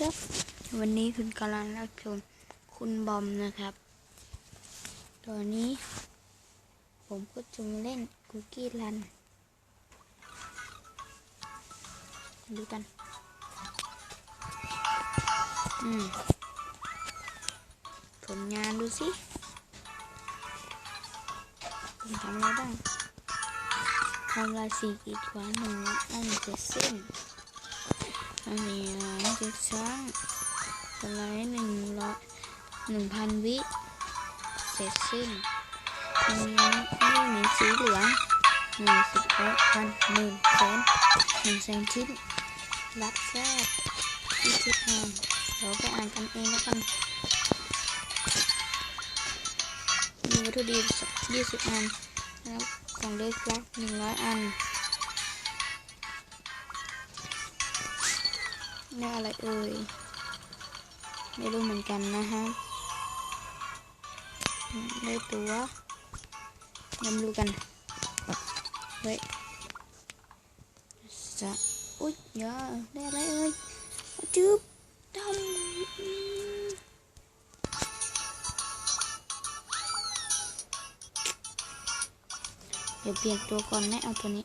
ครับ วันนี้คุณกำลังรับชมคุณบอมนะครับ ตอนนี้ ผมก็จะมาเล่นคุกกี้รัน ดูกัน อืม ผลงานดูสิผมทำอะไรบ้างทำลายสี่กีดขวางหนึ่งอันเจ็ดเส้น อันนี้เจ็ดช้างสไลด์หนึ่งร้อยหนึ่งพันวิเสร็จสิ้นอันนี้นี่มีสีเหลืองหนึ่งสิบร้อยพันหมื่นแสนหนึ่งแสนชิ้นรับแทราบที่สิบห้าเราไปอ่านกันเองแล้วกันมีวัตถุดิบยี่สิบอันแล้วของเล็กลักหนึ่งร้อยอัน ได้อะไรเอ่ย ไม่รู้เหมือนกันนะฮะ ได้ตัวมาดูกัน เฮ้ยจะอุ๊ยอย่าได้อะไรเอ่ยจึ๊บดำอืมเดี๋ยวเปลี่ยนตัวก่อนนะเอาตัวนี้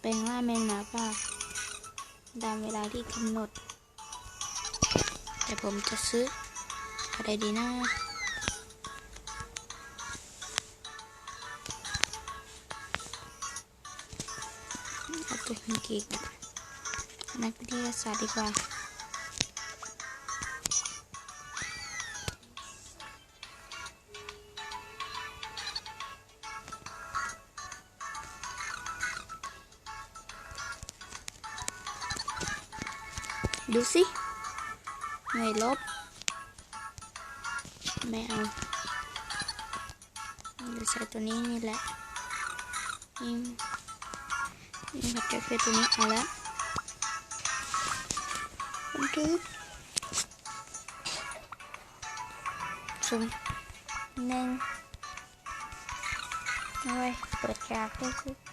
เป็นว่าแมงนาป่าตามเวลาที่กำหนด แต่ผมจะซื้ออะไรดีนะเอาตัวฮิงกิกนักวิทยาศาสตร์ดีกว่า ดูสิไม่ลบ ไม่เอาเราใช้ตัวนี้นี่แหละนี่นี่ครับจะเป็นตัวนี้เอาแล้วบันทึกสุ่มหนึ่งเอาไว้เปิดฉากด้วยสิ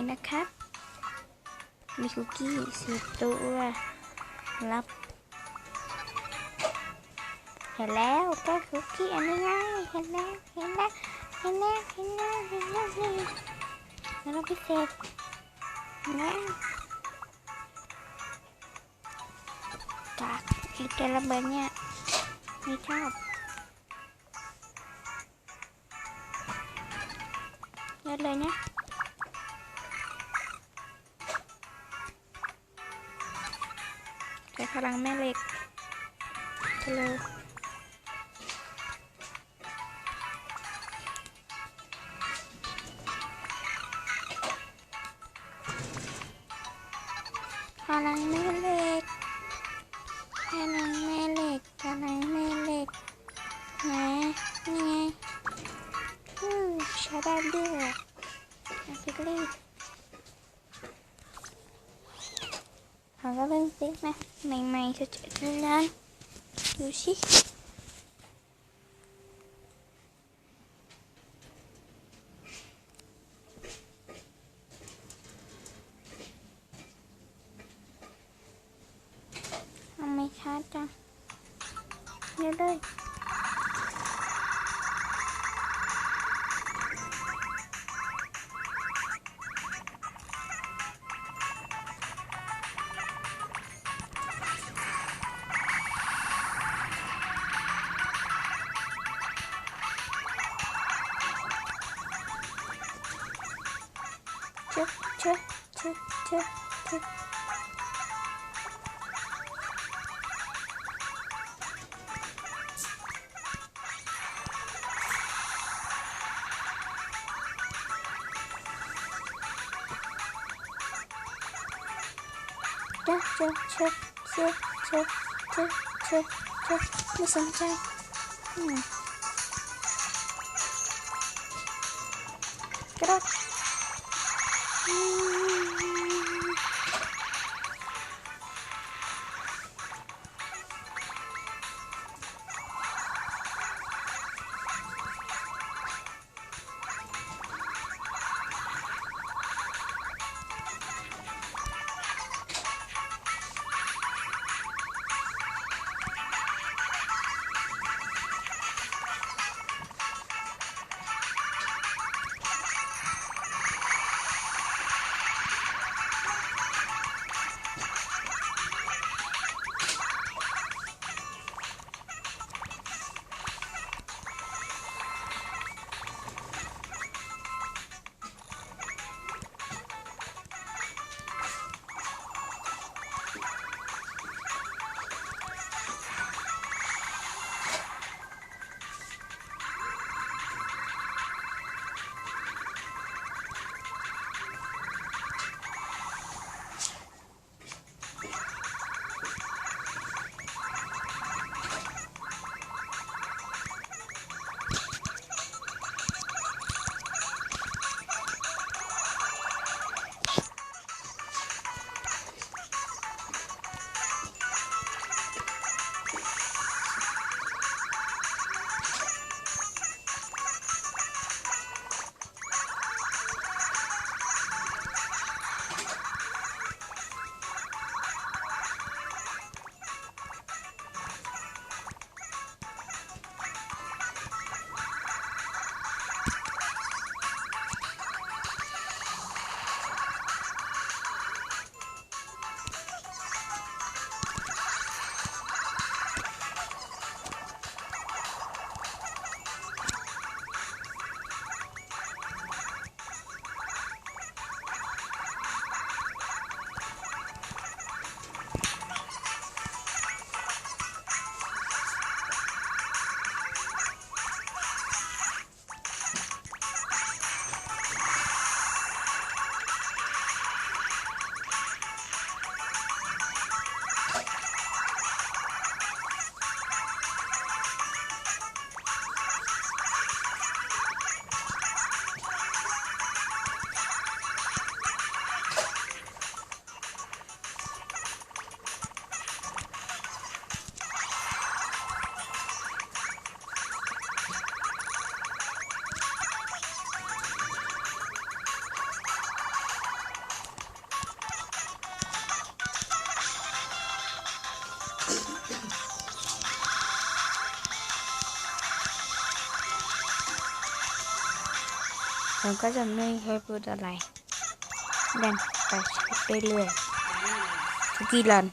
นี่นะครับ มีคุกกี้สิบตัวรับ เห็นแล้วก็คุกกี้อันนี้ไงเห็นแล้ว เห็นแล้ว เห็นแล้ว เห็นแล้ว เห็นแล้วนี่แล้วเราพิเศษนแล้วจากอีกแต่ละเบอร์เนี่ยไม่ชอบเยอะเลยเนี่ย ช้พลังแม่เหล็กทะเลพลังแม่เหล็กพลังแม่เหล็กพลังแม่เหล็กนะนี่ไงอือใช้ได้ด้วยอาพิกลี Hava benziyor. Meymeyi seçerler. Görüşürüz. Tüh tüh. Çık çık çık çık çık çık çık çık. Listen çık. Hmm. Get up. Hmm. ผมก็จะไม่เคยพูดอะไรเล่นไปเรื่อยๆสกีรัน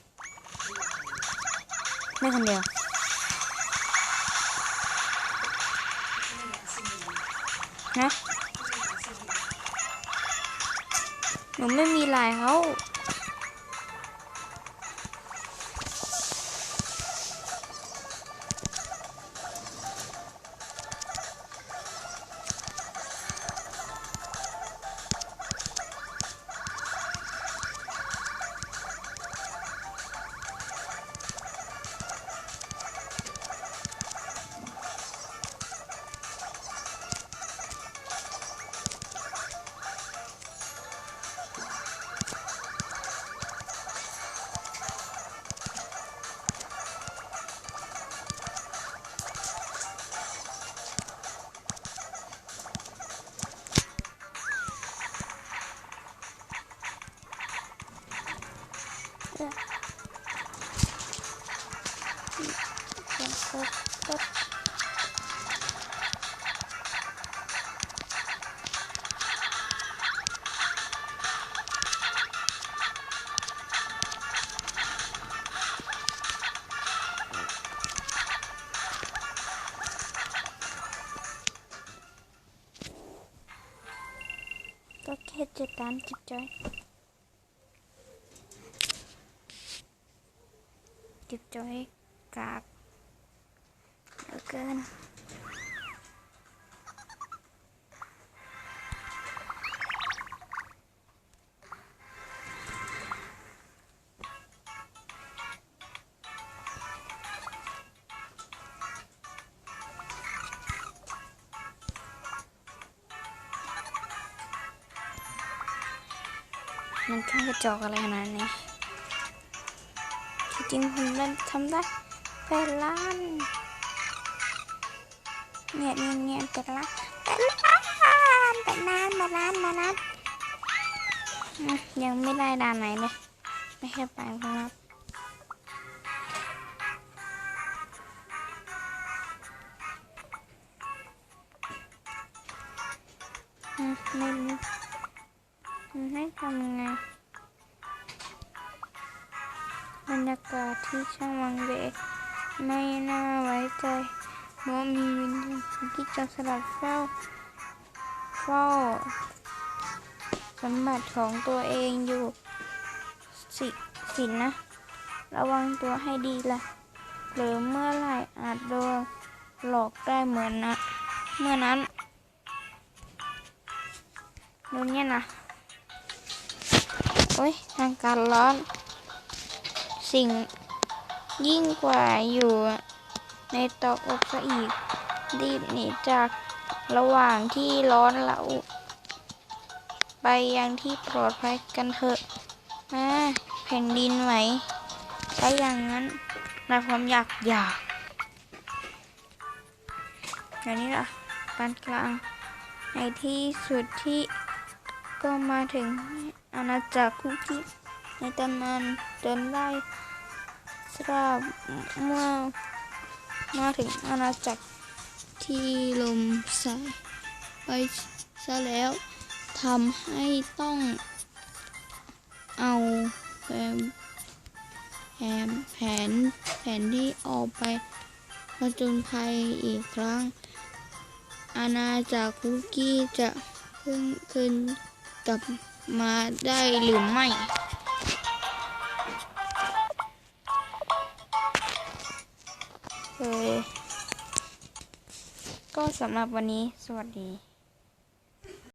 ไม่คนเดียวนะหนูไม่มีลายเขา ตามจิตใจจิตใจกากเหลือเกิน มันช่างกระจอกอะไรขนาดนี้จริงผมได้ทำได้แปดล้านเนี่ยเนี่ยเนี่ยแปดล้านแปดล้านแปดล้านแปดล้านแปดล้านยังไม่ได้ด่านไหนเลย ไม่ใช่ไปครับ ช่างวังเวไม่น่าไว้ใจเพราะมีวิญญาณที่จะสลัดเฝ้าเฝ้าสมบัติของตัวเองอยู่สิสินนะ ระวังตัวให้ดีละหรือเมื่อไหร่อาจโดนหลอกได้เหมือนนะ เมื่อนั้นดูเนี่ยนะโอ้ยทางการร้อนสิ่ง ยิ่งกว่าอยู่ในตอกอกซะอีก รีบหนีจากระหว่างที่ร้อนเราไปยังที่ปลอดภัยกันเถอะอ่าแผ่นดินไหวใช้อย่างนั้นในความอยากอยากอย่างนี้ล่ะปานกลาง ในที่สุดที่ก็มาถึงอาณาจักรคุกกี้ในตำนานจนได้ ทราบเมื่อมาถึงอาณาจักรที่ลมสายไปซะแล้วทำให้ต้องเอาแผนแผนแผนแผนที่ออกไปผจญภัยอีกครั้ง อาณาจักรคุกกี้จะเพิ่งคืนกลับมาได้หรือไม่ เออก็สำหรับวันนี้สวัสดี